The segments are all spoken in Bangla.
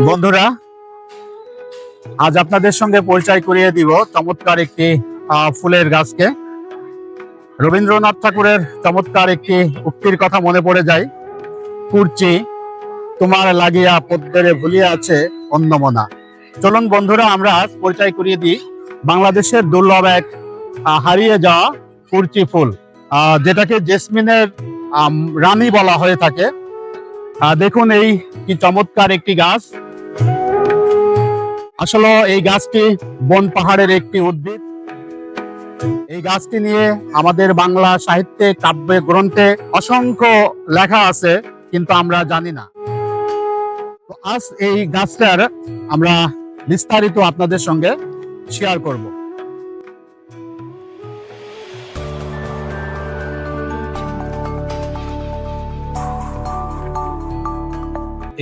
বন্ধুরা, আজ আপনাদের সঙ্গে পরিচয় করিয়ে দিব চমৎকার একটি ফুলের গাছকে। রবীন্দ্রনাথ ঠাকুরের চমৎকার একটি উক্তির কথা মনে পড়ে যায়, কুরচি তোমার লাগিয়া পদ্মেরে ভুলিয়া আছে অন্যমনা চলুন বন্ধুরা, আমরা আজ পরিচয় করিয়ে দিই বাংলাদেশের দুর্লভ এক হারিয়ে যাওয়া কুরচি ফুল যেটাকে জেসমিনের রানী বলা হয়ে থাকে। দেখুন এই কি চমৎকার একটি গাছ। আসলে এই গাছটি বন পাহাড়ের একটি উদ্ভিদ। এই গাছটি নিয়ে আমাদের বাংলা সাহিত্যে, কাব্যে গ্রন্থে অসংখ্য লেখা আছে, কিন্তু আমরা জানি না। তো আজ এই গাছটার আমরা বিস্তারিত আপনাদের সঙ্গে শেয়ার করব।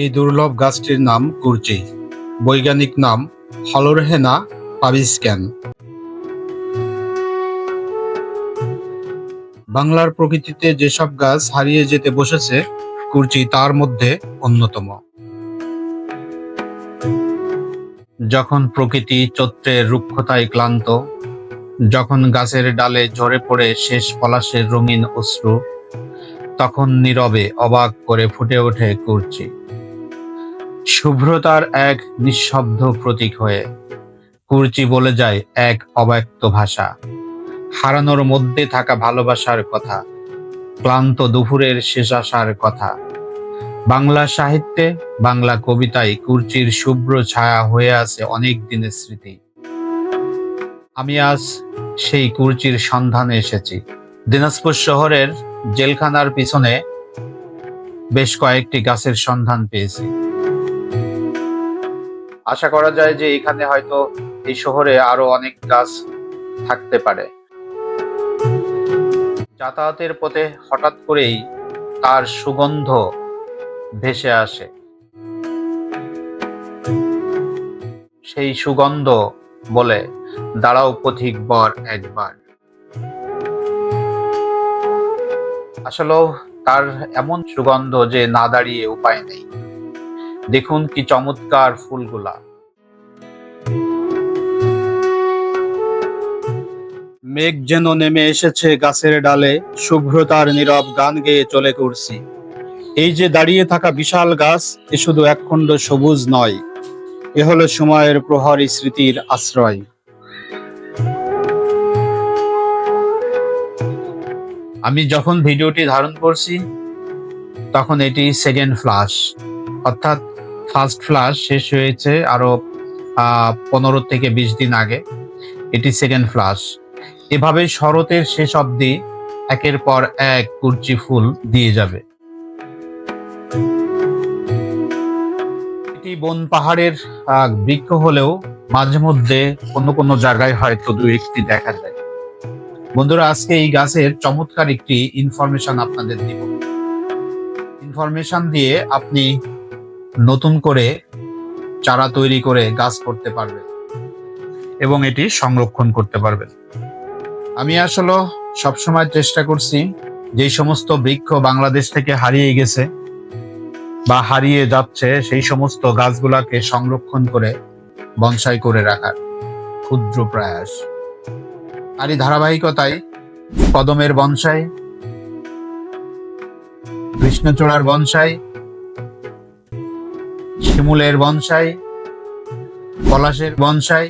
এই দুর্লভ গাছটির নাম কুরচি বৈজ্ঞানিক নাম হলোরহেনা পাবিস্ক্যান। বাংলার প্রকৃতিতে যেসব গাছ হারিয়ে যেতে বসেছে, কুর্চি তার মধ্যে অন্যতম। যখন প্রকৃতি চৈত্রের রুক্ষতায় ক্লান্ত, যখন গাছের ডালে ঝরে পড়ে শেষ পলাশের রঙিন অশ্রু, তখন নীরবে অবাক করে ফুটে ওঠে কুরচি। শুভ্রতার এক নিঃশব্দ প্রতীক হয়ে। কুর্চি বলে যায় এক অব্যক্ত ভাষা। হারানোর মধ্যে থাকা ভালোবাসার কথা, ক্লান্ত দুপুরের শেষ আসার কথা। বাংলা সাহিত্যে, বাংলা কবিতায় কুর্চির শুভ্র ছায়া হয়ে আছে অনেক দিনের স্মৃতি। আমি আজ সেই কুর্চির সন্ধানে এসেছি। দিনাজপুর শহরের জেলখানার পিছনে বেশ কয়েকটি গাছের সন্ধান পেয়েছি। আশা করা যায় যে এখানে হয়তো এই শহরে আরও অনেক গাছ থাকতে পারে। যাতায়াতের পথে হঠাৎ করেই তার সুগন্ধ ভেসে আসে। সেই সুগন্ধ বলে, দাঁড়াও পথিক বর একবার। আসলেও তার এমন সুগন্ধ যে না দাঁড়িয়ে উপায় নেই। দেখুন কি চমৎকার ফুলগুলা। মেঘ যেন নেমে এসেছে গাছের ডালে শুভ্রতার নীরব গান গেয়ে চলে করছি এই যে দাঁড়িয়ে থাকা বিশাল গাছ এ শুধু একখণ্ড সবুজ নয় এ হলো সময়ের প্রহরী স্মৃতির আশ্রয়। আমি যখন ভিডিওটি ধারণ করছি তখন এটি সেকেন্ড ফ্লাশ অর্থাৎ ফার্স্ট ফ্লাশ শেষ হয়েছে আরও পনেরো থেকে বিশ দিন আগে। এটি সেকেন্ড ফ্লাশ এভাবে শরতের শেষ অবধি একের পর এক কুরচি ফুল দিয়ে যাবে। এটি বন পাহাড়ের বৃক্ষ হলেও মাঝে মধ্যে কোনো কোনো জায়গায় হয়তো দু একটি দেখা যায়। বন্ধুরা, আজকে এই গাছের চমৎকার একটি ইনফরমেশন আপনাদের দিব। ইনফরমেশন দিয়ে আপনি নতুন করে চারা তৈরি করে গাছ করতে পারবেন এবং এটি সংরক্ষণ করতে পারবেন আমি আসলে সবসময় চেষ্টা করছি যে সমস্ত বৃক্ষ বাংলাদেশ থেকে হারিয়ে গেছে বা হারিয়ে যাচ্ছে, সেই সমস্ত গাছগুলাকে সংরক্ষণ করে বনসাই করে রাখার ক্ষুদ্র প্রয়াস। আর এই ধারাবাহিকতায় কদমের বনসাই, কৃষ্ণচূড়ার বনসাই শিমুলের বনসাই, পলাশের বনসাই,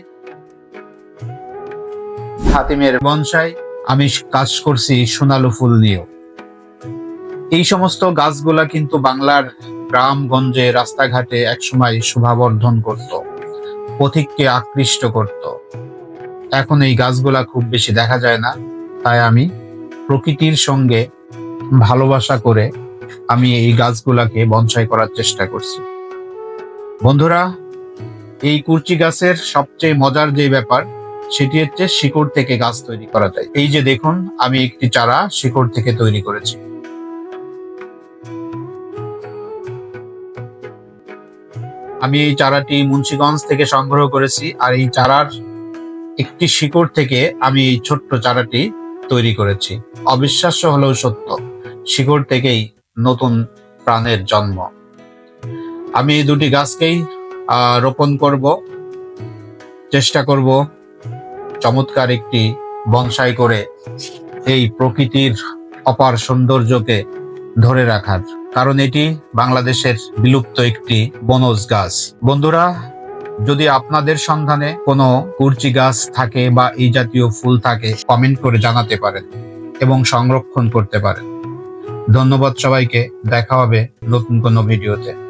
হাতিমের বনসাই, আমি কাজ করছি সোনালু ফুল নিয়েও। এই সমস্ত গাছগুলা কিন্তু বাংলার গ্রামগঞ্জে রাস্তাঘাটে একসময় শোভাবর্ধন করত, পথিককে আকৃষ্ট করত। এখন এই গাছগুলা খুব বেশি দেখা যায় না, তাই আমি প্রকৃতির সঙ্গে ভালোবাসা করে আমি এই গাছগুলাকে বনসাই করার চেষ্টা করছি। বন্ধুরা, এই কুরচি গাছের সবচেয়ে মজার যে ব্যাপার, সেটি হচ্ছে শিকড় থেকে গাছ তৈরি করা যায়। এই যে দেখুন, আমি একটি চারা শিকড় থেকে তৈরি করেছি। আমি এই চারাটি মুন্সিগঞ্জ থেকে সংগ্রহ করেছি, আর এই চারার একটি শিকড় থেকে আমি এই ছোট্ট চারাটি তৈরি করেছি। অবিশ্বাস্য হলেও সত্য, শিকড় থেকেই নতুন প্রাণের জন্ম। আমি এই দুটি গাছকেই রোপণ করব। চেষ্টা করব চমৎকার একটি বনসাই করে এই প্রকৃতির অপার সৌন্দর্যকে ধরে রাখার। কারণ এটি বাংলাদেশের বিলুপ্ত একটি বনজ গাছ। বন্ধুরা, যদি আপনাদের সন্ধানে কোনো কুরচি গাছ থাকে বা এই জাতীয় ফুল থাকে, কমেন্ট করে জানাতে পারেন এবং সংরক্ষণ করতে পারেন। ধন্যবাদ সবাইকে। দেখা হবে নতুন কোনো ভিডিওতে।